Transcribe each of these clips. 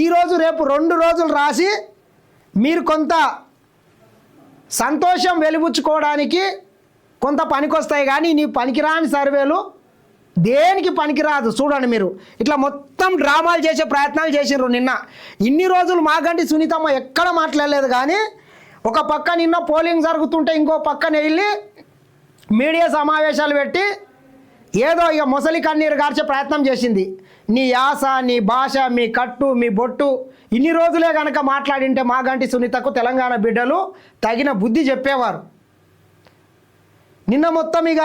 ఈరోజు రేపు రెండు రోజులు రాసి మీరు కొంత సంతోషం వెలిబుచ్చుకోవడానికి కొంత పనికొస్తాయి కానీ నీ పనికిరాని సర్వేలు దేనికి పనికిరాదు చూడండి మీరు. ఇట్లా మొత్తం డ్రామాలు చేసే ప్రయత్నాలు చేసిండ్రు నిన్న. ఇన్ని రోజులు మాకంటే సునీతమ్మ ఎక్కడ మాట్లాడలేదు కానీ ఒక పక్క నిన్న పోలింగ్ జరుగుతుంటే ఇంకో పక్కన వెళ్ళి మీడియా సమావేశాలు పెట్టి ఏదో ఇక ముసలి కన్నీరు గార్చే ప్రయత్నం చేసింది. నీ యాస నీ భాష మీ కట్టు మీ బొట్టు ఇన్ని రోజులే కనుక మాట్లాడింటే మాగంటి సునీతకు తెలంగాణ బిడ్డలు తగిన బుద్ధి చెప్పేవారు. నిన్న మొత్తం ఇక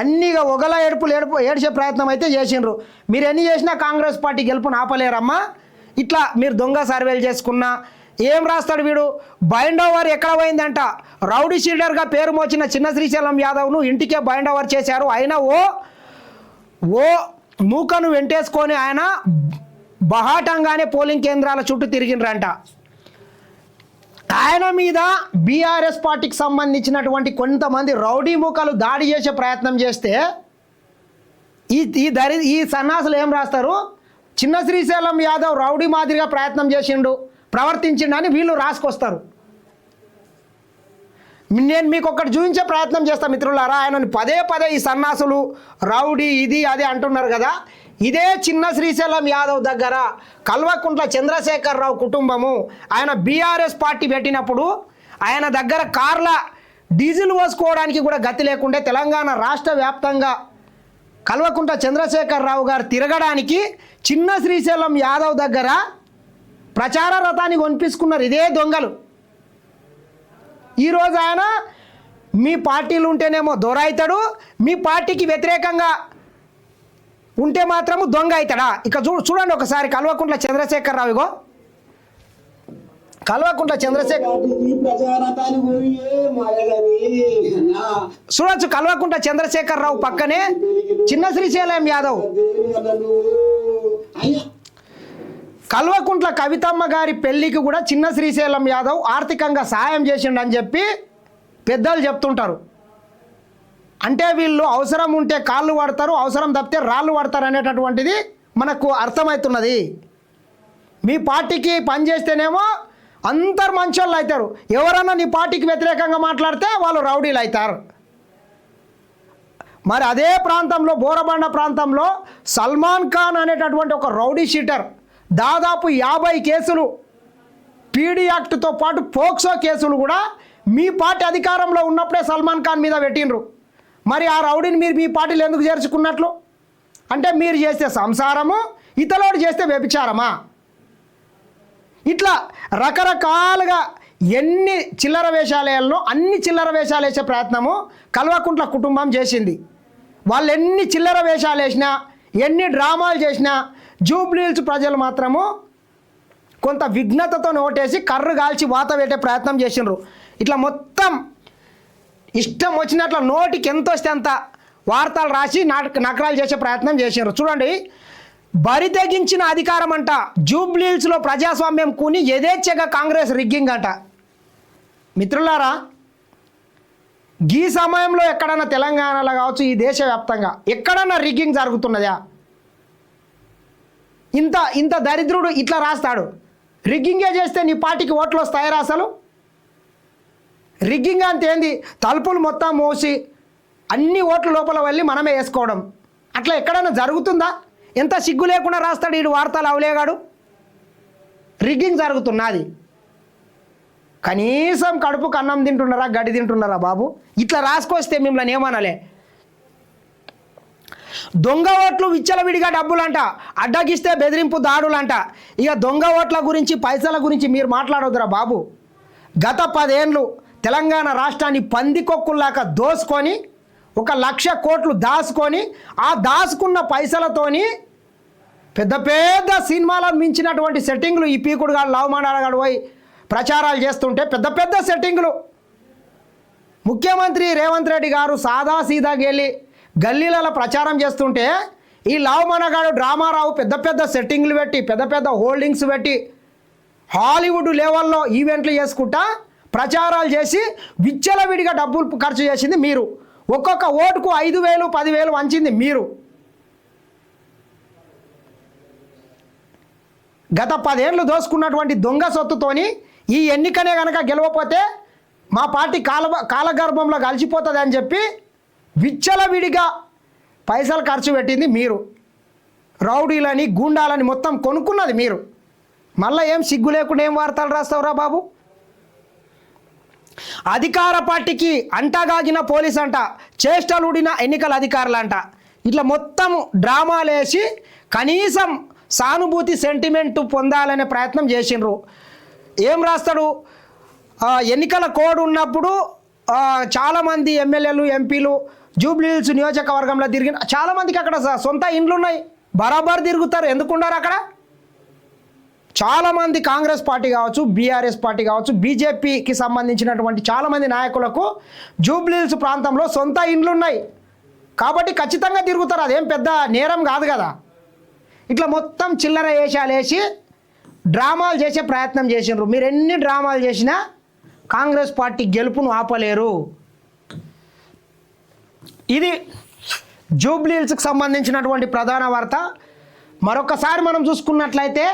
అన్ని ఇక ఒగల ఏడుపులు ఏడుపు ఏడ్చే ప్రయత్నం అయితే చేసిండ్రు. మీరు ఎన్ని చేసినా కాంగ్రెస్ పార్టీ గెలుపుని ఆపలేరమ్మా. ఇట్లా మీరు దొంగ సర్వేలు చేసుకున్నా ఏం రాస్తాడు వీడు? బైండ్ ఓవర్ ఎక్కడ పోయిందంట? రౌడీ షీల్డర్గా పేరు మోచిన చిన్న శ్రీశైలం యాదవ్ను ఇంటికే బైండ్ ఓవర్ చేశారు. అయినా ఓ ఓ మూకను వెంటేసుకొని ఆయన బహాటంగానే పోలింగ్ కేంద్రాల చుట్టూ తిరిగిండ్రంట ఆయన మీద బీఆర్ఎస్ పార్టీకి సంబంధించినటువంటి కొంతమంది రౌడీ మూకలు దాడి చేసే ప్రయత్నం చేస్తే ఈ ఈ దరి ఈ సన్నాసులు ఏం రాస్తారు? చిన్న శ్రీశైలం యాదవ్ రౌడీ మాదిరిగా ప్రయత్నం చేసిండు ప్రవర్తించిండు అని వీళ్ళు రాసుకొస్తారు. నేను మీకు ఒకటి చూపించే ప్రయత్నం చేస్తా మిత్రులారా. ఆయనను పదే పదే ఈ సన్నాసులు రౌడీ ఇది అది అంటున్నారు కదా. ఇదే చిన్న శ్రీశైలం యాదవ్ దగ్గర కల్వకుంట్ల చంద్రశేఖరరావు కుటుంబము ఆయన బీఆర్ఎస్ పార్టీ పెట్టినప్పుడు ఆయన దగ్గర కార్ల డీజిల్ పోసుకోవడానికి కూడా గతి లేకుండే తెలంగాణ రాష్ట్ర వ్యాప్తంగా కల్వకుంట్ల చంద్రశేఖరరావు గారు తిరగడానికి చిన్న శ్రీశైలం యాదవ్ దగ్గర ప్రచార రథాన్ని కొనిపించుకున్నారు. ఇదే దొంగలు. ఈరోజు ఆయన మీ పార్టీలు ఉంటేనేమో దొర అవుతాడు మీ పార్టీకి వ్యతిరేకంగా ఉంటే మాత్రము దొంగ అవుతాడా? ఇక చూ చూడండి ఒకసారి కల్వకుంట్ల చంద్రశేఖర్ రావు ఇగో. కల్వకుంట్ల చంద్రశేఖర్ చూడొచ్చు కల్వకుంట్ల చంద్రశేఖర్ రావు పక్కనే చిన్న శ్రీశైలం యాదవ్. కల్వకుంట్ల కవితమ్మ గారి పెళ్ళికి కూడా చిన్న శ్రీశైలం యాదవ్ ఆర్థికంగా సహాయం చేసిండని చెప్పి పెద్దలు చెప్తుంటారు. అంటే వీళ్ళు అవసరం ఉంటే కాళ్ళు పడతారు అవసరం తప్పితే రాళ్ళు పడతారు అనేటటువంటిది మనకు అర్థమవుతున్నది. మీ పార్టీకి పనిచేస్తేనేమో అందరు మంచోళ్ళు అవుతారు. ఎవరన్నా నీ పార్టీకి వ్యతిరేకంగా మాట్లాడితే వాళ్ళు రౌడీలు అవుతారు. మరి అదే ప్రాంతంలో బోరబండ ప్రాంతంలో సల్మాన్ ఖాన్ అనేటటువంటి ఒక రౌడీ షీటర్ దాదాపు యాభై కేసులు పీడీ యాక్ట్తో పాటు పోక్సో కేసులు కూడా మీ పార్టీ అధికారంలో ఉన్నప్పుడే సల్మాన్ ఖాన్ మీద పెట్టిండ్రు. మరి ఆ రౌడీని మీరు మీ పార్టీలు ఎందుకు చేర్చుకున్నట్లు? అంటే మీరు చేస్తే సంసారము ఇతలోడు చేస్తే వ్యభిచారమా? ఇట్లా రకరకాలుగా ఎన్ని చిల్లర వేషాలయాలను అన్ని చిల్లర వేషాలు వేసే ప్రయత్నము కల్వకుంట్ల కుటుంబం చేసింది. వాళ్ళు ఎన్ని చిల్లర వేషాలు వేసినా ఎన్ని డ్రామాలు చేసినా జూబ్లీల్స్ ప్రజలు మాత్రము కొంత విఘ్నతతో నోటేసి కర్రు కాల్చి వాత పెట్టే ప్రయత్నం చేసిండ్రు. ఇట్లా మొత్తం ఇష్టం వచ్చినట్ల నోటికి ఎంత వస్తే అంత వార్తలు రాసి నాటక నకరాలు చేసే ప్రయత్నం చేసిండ్రు. చూడండి బరి తెగించిన అధికారం అంట జూబ్లీల్స్లో ప్రజాస్వామ్యం కూని యథేచ్ఛగా కాంగ్రెస్ రిగ్గింగ్ అంట. మిత్రులారా ఈ సమయంలో ఎక్కడన్నా తెలంగాణలో కావచ్చు ఈ దేశవ్యాప్తంగా ఎక్కడన్నా రిగ్గింగ్ జరుగుతున్నదా? ఇంత ఇంత దరిద్రుడు ఇట్లా రాస్తాడు. రిగ్గింగే చేస్తే నీ పార్టీకి ఓట్లు వస్తాయరా అసలు? రిగ్గింగ్ అంటే ఏంది? తలుపులు మొత్తం మోసి అన్ని ఓట్ల లోపల వెళ్ళి మనమే వేసుకోవడం. అట్లా ఎక్కడైనా జరుగుతుందా? ఎంత సిగ్గు లేకుండా రాస్తాడు వీడు వార్తలు అవలేగాడు? రిగ్గింగ్ జరుగుతున్నది. కనీసం కడుపుకు అన్నం తింటున్నారా గడి తింటున్నారా బాబు? ఇట్లా రాసుకొస్తే మిమ్మల్ని ఏమనలే. దొంగ ఓట్లు విచ్చలవిడిగా డబ్బులంట అడ్డగిస్తే బెదిరింపు దాడులంట. ఇక దొంగ ఓట్ల గురించి పైసల గురించి మీరు మాట్లాడొద్దురా బాబు. గత పదేండ్లు తెలంగాణ రాష్ట్రాన్ని పందికొక్కుల్లాగా దోసుకొని ఒక లక్ష కోట్లు దాచుకొని ఆ దాచుకున్న పైసలతోని పెద్ద పెద్ద సినిమాలను మించినటువంటి సెట్టింగ్లు ఈ పీకుడు గాడు గారు పోయి ప్రచారాలు చేస్తుంటే పెద్ద పెద్ద సెట్టింగులు. ముఖ్యమంత్రి రేవంత్ రెడ్డి గారు సాదాసీదాకి వెళ్ళి గల్లీలలో ప్రచారం చేస్తుంటే ఈ లావు మనగాడు డ్రామారావు పెద్ద పెద్ద సెట్టింగ్లు పెట్టి పెద్ద పెద్ద హోల్డింగ్స్ పెట్టి హాలీవుడ్ లెవెల్లో ఈవెంట్లు చేసుకుంటా ప్రచారాలు చేసి విచ్చలవిడిగా డబ్బులు ఖర్చు చేసింది మీరు. ఒక్కొక్క ఓటుకు ఐదు వేలు పదివేలు వంచింది మీరు. గత పదేళ్ళు దోసుకున్నటువంటి దొంగ సొత్తుతోని ఈ ఎన్నికనే కనుక గెలవకపోతే మా పార్టీ కాల కాలగర్భంలో కలిసిపోతుంది అని చెప్పి విచ్చలవిడిగా పైసలు ఖర్చు పెట్టింది మీరు. రౌడీలని గూండాలని మొత్తం కొనుక్కున్నది మీరు. మళ్ళీ ఏం సిగ్గు లేకుండా ఏం వార్తలు రాస్తావురా బాబు? అధికార పార్టీకి అంటగాగిన పోలీస్ అంట చేష్టలుడిన ఎన్నికల అధికారులు అంట ఇట్లా మొత్తం డ్రామాలేసి కనీసం సానుభూతి సెంటిమెంట్ పొందాలనే ప్రయత్నం చేసిండ్రు. ఏం రాస్తాడు? ఎన్నికల కోడ్ ఉన్నప్పుడు చాలామంది ఎమ్మెల్యేలు ఎంపీలు జూబ్లీహిల్స్ నియోజకవర్గంలో తిరిగిన చాలామందికి అక్కడ సొంత ఇండ్లు ఉన్నాయి బరాబర్ తిరుగుతారు. ఎందుకున్నారు అక్కడ? చాలామంది కాంగ్రెస్ పార్టీ కావచ్చు బీఆర్ఎస్ పార్టీ కావచ్చు బీజేపీకి సంబంధించినటువంటి చాలామంది నాయకులకు జూబ్లీహిల్స్ ప్రాంతంలో సొంత ఇండ్లు ఉన్నాయి కాబట్టి ఖచ్చితంగా తిరుగుతారు. అదేం పెద్ద నేరం కాదు కదా. ఇట్లా మొత్తం చిల్లర వేషాలు వేసి డ్రామాలు చేసే ప్రయత్నం చేసిండ్రు. మీరు ఎన్ని డ్రామాలు చేసినా కాంగ్రెస్ పార్టీ గెలుపును ఆపలేరు. ఇది జూబ్లీహిల్స్కి సంబంధించినటువంటి ప్రధాన వార్త. మరొకసారి మనం చూసుకున్నట్లయితే